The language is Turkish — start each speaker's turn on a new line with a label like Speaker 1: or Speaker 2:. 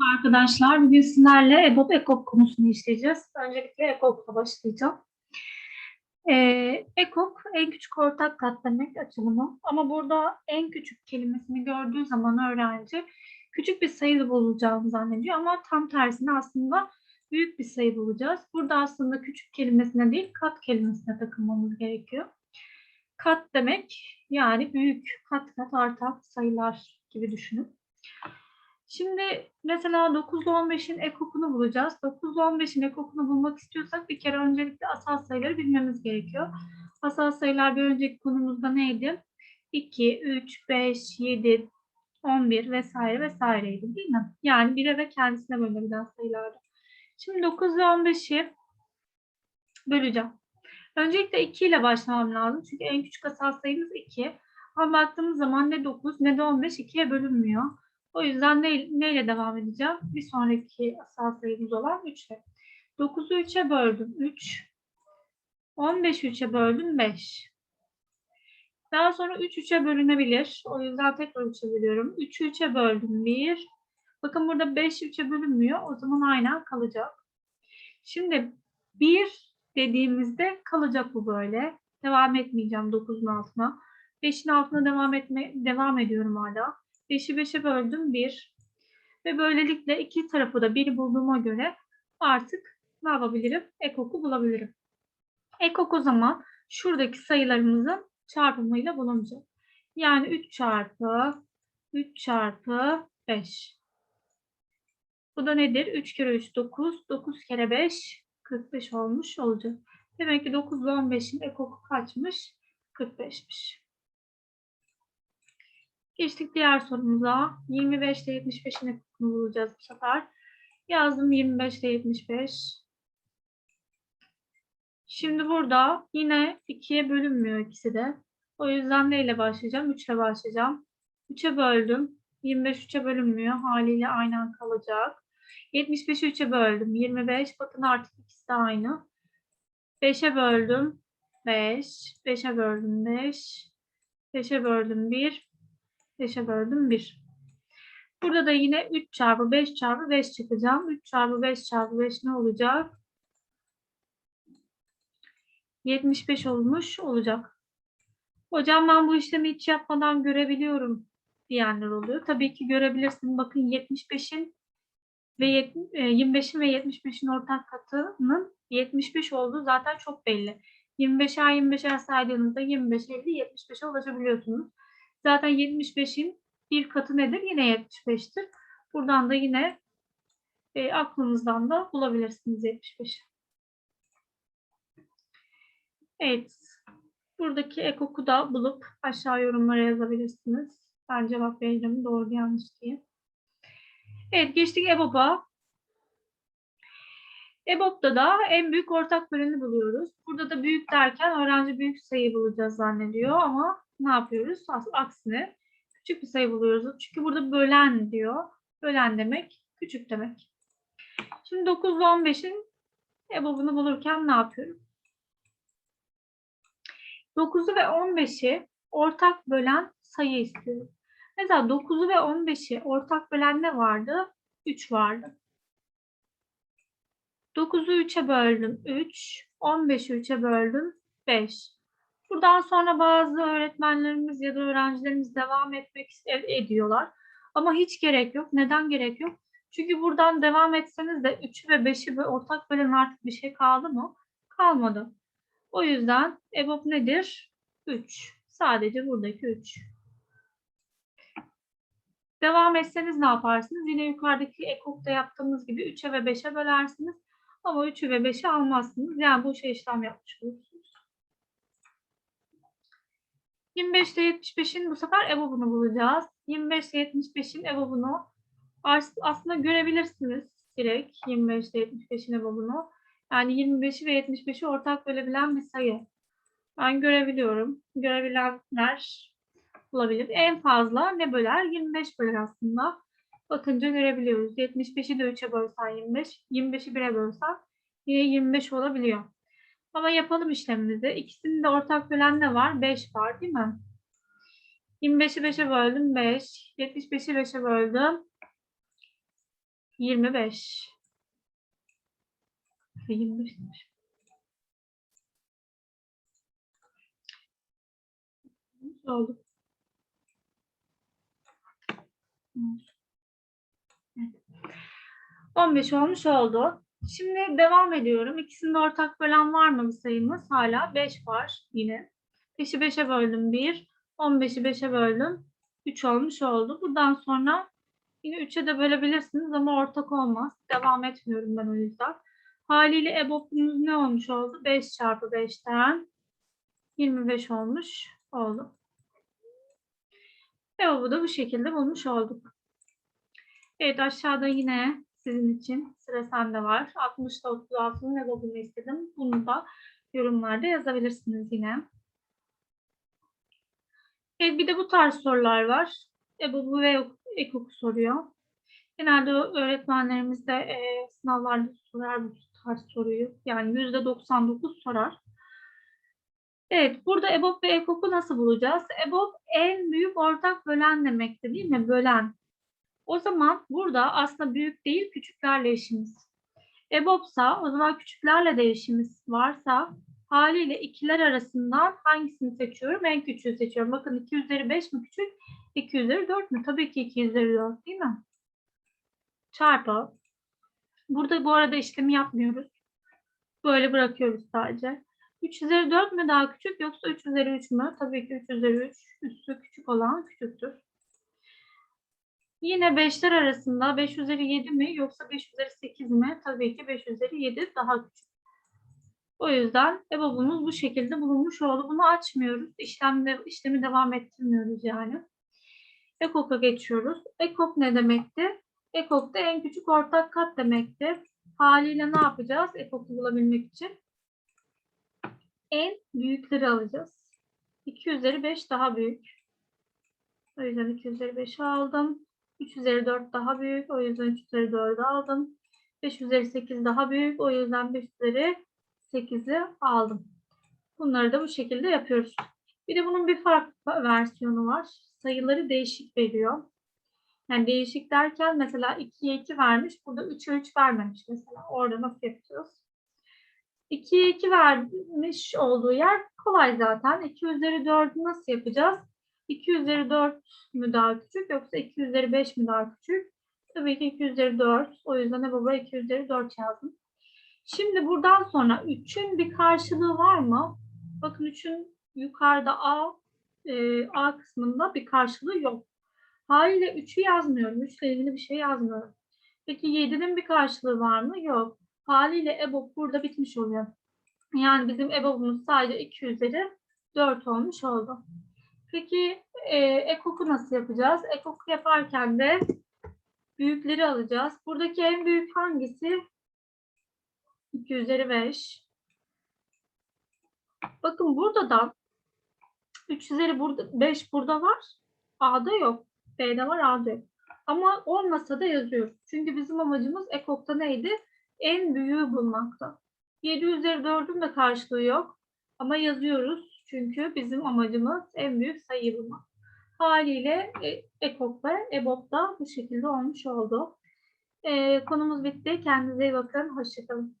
Speaker 1: Arkadaşlar bugün sizlerle EBOB EKOK konusunu işleyeceğiz. Öncelikle EKOK'la başlayacağım. Ee, EKOK en küçük ortak kat demek açılımı. Ama burada en küçük kelimesini gördüğü zaman öğrenci küçük bir sayı bulacağını zannediyor. Ama tam tersine aslında büyük bir sayı bulacağız. Burada aslında küçük kelimesine değil kat kelimesine takılmamız gerekiyor. Kat demek yani büyük kat kat artan sayılar gibi düşünün. Şimdi mesela 9 ile 15'in ekokunu bulacağız. 9 ile 15'in ekokunu bulmak istiyorsak bir kere öncelikle asal sayıları bilmemiz gerekiyor. Asal sayılar bir önceki konumuzda neydi? 2, 3, 5, 7, 11 vesaire vesaireydi değil mi? Yani 1'e ve kendisine bölünebilen sayılardı. Şimdi 9 ve 15'i böleceğim. Öncelikle 2 ile başlamam lazım. Çünkü en küçük asal sayımız 2. Ama baktığımız zaman ne 9 ne de 15 2'ye bölünmüyor. O yüzden ne, neyle devam edeceğim? Bir sonraki asal sayımız olan 3 ile. 9'u 3'e böldüm 3. 15'i 3'e böldüm 5. Daha sonra 3 3'e bölünebilir. O yüzden tekrar 3'e bölüyorum. 3'ü 3'e böldüm 1. Bakın burada 5 3'e bölünmüyor. O zaman aynen kalacak. Şimdi 1 dediğimizde kalacak bu böyle. Devam etmeyeceğim 9'un altına. 5'in altına devam etme devam ediyorum hala. 5'i 5'e böldüm 1. Ve böylelikle iki tarafı da 1 bulduğuma göre artık ne yapabilirim? Ekoku bulabilirim. Ekok o zaman şuradaki sayılarımızın çarpımıyla bulunacak. Yani 3 çarpı 3 çarpı 5. Bu da nedir? 3 kere 3 9. 9 kere 5 45 olmuş olacak. Demek ki 9 ile 15'in ekoku kaçmış? 45'miş. Geçtik diğer sorumuza. 25 ile 75'in ekokunu bulacağız bu sefer. Yazdım 25 ile 75. Şimdi burada yine 2'ye bölünmüyor ikisi de. O yüzden neyle başlayacağım? 3 ile başlayacağım. 3'e böldüm. 25 3'e bölünmüyor. Haliyle aynen kalacak. 75'i 3'e böldüm. 25. Bakın artık ikisi de aynı. 5'e böldüm. 5. 5'e böldüm 5. 5'e böldüm 1. 5'e böldüm 1. Burada da yine 3 çarpı 5 çarpı 5 çıkacağım. 3 çarpı 5 çarpı 5 ne olacak? 75 olmuş olacak. Hocam ben bu işlemi hiç yapmadan görebiliyorum diyenler oluyor. Tabii ki görebilirsin. Bakın 75'in ve 25'in ve 75'in ortak katının 75 olduğu zaten çok belli. 25'er 25'er saydığınızda 25, 50, 75'e ulaşabiliyorsunuz. Zaten 75'in bir katı nedir? Yine 75'tir. Buradan da yine e, aklınızdan da bulabilirsiniz 75'i. Evet. Buradaki ekoku da bulup aşağı yorumlara yazabilirsiniz. Ben cevap veririm doğru yanlış diye. Evet geçtik EBOB'a. EBOB'da da en büyük ortak böleni buluyoruz. Burada da büyük derken öğrenci büyük sayı bulacağız zannediyor ama ne yapıyoruz? Aksine küçük bir sayı buluyoruz. Çünkü burada bölen diyor. Bölen demek küçük demek. Şimdi 9 ile 15'in EBOB'unu bulurken ne yapıyorum? 9'u ve 15'i ortak bölen sayı istiyorum. Mesela 9'u ve 15'i ortak bölen ne vardı? 3 vardı. 9'u 3'e böldüm 3, 15'i 3'e böldüm 5. Buradan sonra bazı öğretmenlerimiz ya da öğrencilerimiz devam etmek ediyorlar. Ama hiç gerek yok. Neden gerek yok? Çünkü buradan devam etseniz de 3'ü ve 5'i ortak bölen artık bir şey kaldı mı? Kalmadı. O yüzden EBOB nedir? 3. Sadece buradaki 3. Devam etseniz ne yaparsınız? Yine yukarıdaki ekokta yaptığımız gibi 3'e ve 5'e bölersiniz. Ama 3'ü ve 5'i almazsınız. Yani bu şey işlem yapmış olursunuz. 25 ile 75'in bu sefer EBOB'unu bulacağız. 25 ile 75'in EBOB'unu aslında görebilirsiniz direkt 25 ile 75'in EBOB'unu. Yani 25'i ve 75'i ortak bölebilen bir sayı. Ben görebiliyorum. Görebilenler bulabilir. En fazla ne böler? 25 böler aslında. Bakınca görebiliyoruz. 75'i de 3'e bölsen 25, 25'i 1'e bölsen yine 25 olabiliyor. Ama yapalım işlemimizi. İkisinin de ortak bölen ne var? 5 var değil mi? 25'i 5'e böldüm 5. 75'i 5'e böldüm 25. 25 demiş. oldu. Evet. 15 olmuş oldu. Şimdi devam ediyorum. İkisinde ortak bölen var mı bir sayımız? Hala 5 var yine. 5'i 5'e böldüm 1. 15'i 5'e böldüm. 3 olmuş oldu. Buradan sonra yine 3'e de bölebilirsiniz ama ortak olmaz. Devam etmiyorum ben o yüzden. Haliyle EBOB'umuz ne olmuş oldu? 5 çarpı 5'ten 25 olmuş oldu. EBOB'u da bu şekilde bulmuş olduk. Evet aşağıda yine sizin için sıra sende var. 60'da 36'nın EBOB'unu istedim. Bunu da yorumlarda yazabilirsiniz yine. Evet bir de bu tarz sorular var. EBOB'u ve EKOK'u soruyor. Genelde öğretmenlerimiz de e, sınavlarda sorar bu tarz soruyu. Yani %99 sorar. Evet, burada EBOB ve EKOK'u nasıl bulacağız? EBOB en büyük ortak bölen demekti değil mi? Bölen. O zaman burada aslında büyük değil küçüklerle işimiz. EBOB'sa o zaman küçüklerle de işimiz varsa haliyle ikiler arasından hangisini seçiyorum? En küçüğü seçiyorum. Bakın 2 üzeri 5 mi küçük? 2 üzeri 4 mü? Tabii ki 2 üzeri 4 değil mi? Çarpı. Burada bu arada işlemi yapmıyoruz. Böyle bırakıyoruz sadece. 3 üzeri 4 mü daha küçük yoksa 3 üzeri 3 mü? Tabii ki 3 üzeri 3 üstü küçük olan küçüktür. Yine 5'ler arasında 5 üzeri 7 mi yoksa 5 üzeri 8 mi? Tabii ki 5 üzeri 7 daha küçük. O yüzden EBOB'umuz bu şekilde bulunmuş oldu. Bunu açmıyoruz. İşlemde, işlemi devam ettirmiyoruz yani. EKOK'a geçiyoruz. EKOK ne demekti? EKOK da en küçük ortak kat demekti. Haliyle ne yapacağız EKOK'u bulabilmek için? En büyükleri alacağız. 2 üzeri 5 daha büyük. O yüzden 2 üzeri 5'i aldım. 3 üzeri 4 daha büyük. O yüzden 3 üzeri 4'ü aldım. 5 üzeri 8 daha büyük. O yüzden 5 üzeri 8'i aldım. Bunları da bu şekilde yapıyoruz. Bir de bunun bir farklı versiyonu var. Sayıları değişik veriyor. Yani değişik derken mesela 2'ye 2 vermiş. Burada 3'e 3 vermemiş mesela. Orada nasıl yapacağız? 2'ye 2 vermiş olduğu yer kolay zaten. 2 üzeri 4'ü nasıl yapacağız? 2 üzeri 4 mü daha küçük yoksa 2 üzeri 5 mi daha küçük? Tabii ki 2 üzeri 4. O yüzden de baba 2 üzeri 4 yazdım. Şimdi buradan sonra 3'ün bir karşılığı var mı? Bakın 3'ün yukarıda A, e, A kısmında bir karşılığı yok. Haliyle 3'ü yazmıyorum. 3 ile ilgili bir şey yazmıyorum. Peki 7'nin bir karşılığı var mı? Yok. Haliyle EBOB burada bitmiş oluyor. Yani bizim EBOB'umuz sadece 2 üzeri 4 olmuş oldu. Peki e, EKOK'u nasıl yapacağız? EKOK yaparken de büyükleri alacağız. Buradaki en büyük hangisi? 2 üzeri 5. Bakın burada da 3 üzeri burada 5 burada var. A'da yok. B'de var A'da yok. Ama olmasa da yazıyoruz. Çünkü bizim amacımız EKOK'ta neydi? En büyüğü bulmakta. 7 üzeri 4'ün de karşılığı yok. Ama yazıyoruz. Çünkü bizim amacımız en büyük sayıyı bulmak. Haliyle e, EKOK ve EBOB da bu şekilde olmuş oldu. E, konumuz bitti. Kendinize iyi bakın. Hoşçakalın.